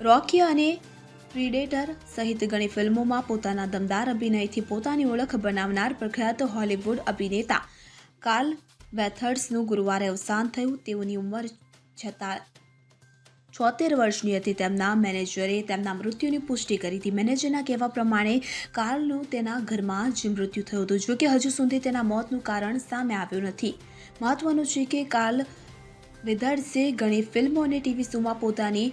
રોકી અને પ્રિડેટર સહિત ઘણી ફિલ્મોમાં પોતાના દમદાર અભિનયથી પોતાની ઓળખ બનાવનાર પ્રખ્યાત હોલિવૂડ અભિનેતા કાર્લ વેથર્સનું ગુરુવારે અવસાન થયું. તેઓની ઉંમર છતાં છોતેર વર્ષની હતી. તેમના મેનેજરે તેમના મૃત્યુની પુષ્ટિ કરી હતી. મેનેજરના કહેવા પ્રમાણે, કાર્લનું તેના ઘરમાં જ મૃત્યુ થયું હતું. જોકે, હજુ સુધી તેના મોતનું કારણ સામે આવ્યું નથી. મહત્વનું છે કે, કાર્લ વિધર્સે ઘણી ફિલ્મો અને ટીવી શોમાં પોતાની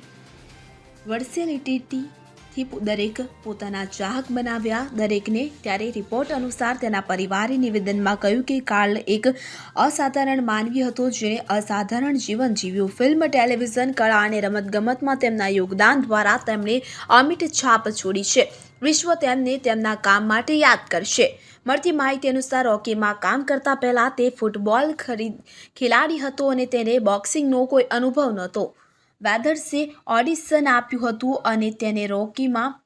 વર્સેલિટીથી દરેક પોતાના ચાહક બનાવ્યા. દરેકને ત્યારે રિપોર્ટ અનુસાર તેના પરિવારે નિવેદનમાં કહ્યું કે કાર્લ એક અસાધારણ માનવી હતો જેણે અસાધારણ જીવન જીવ્યું. ફિલ્મ, ટેલિવિઝન, કળા અને રમતગમતમાં તેમના યોગદાન દ્વારા તેમણે અમિટ છાપ છોડી છે. વિશ્વ તેમને તેમના કામ માટે યાદ કરશે. મળતી માહિતી અનુસાર રોકીમાં કામ કરતા પહેલાં તે ફૂટબોલ ખરીદ ખેલાડી હતો અને તેને બોક્સિંગનો કોઈ અનુભવ નહોતો. વેધર્સે ઓડિશન આપ્યું હતું અને તેને રોકીમાં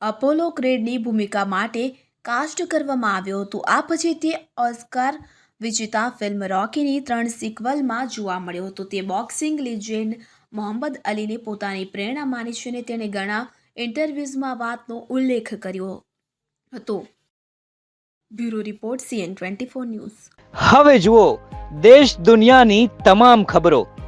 અપોલો ક્રેડની ભૂમિકા માટે કાસ્ટ કરવામાં આવ્યો હતો. આ પછી તે ઓસ્કાર વિજેતા ફિલ્મ રોકીની ત્રણ સિક્વલમાં જોવા મળ્યો હતો. તે બોક્સિંગ લિજેન્ડ મોહમ્મદ અલીને પોતાની પ્રેરણા માની છે અને તેણે ઘણા ઇન્ટરવ્યૂઝમાં વાતનો ઉલ્લેખ કર્યો હતો. Bureau report CN twenty four news. હવે જુઓ, દેશ દુનિયાની તમામ ખબરો.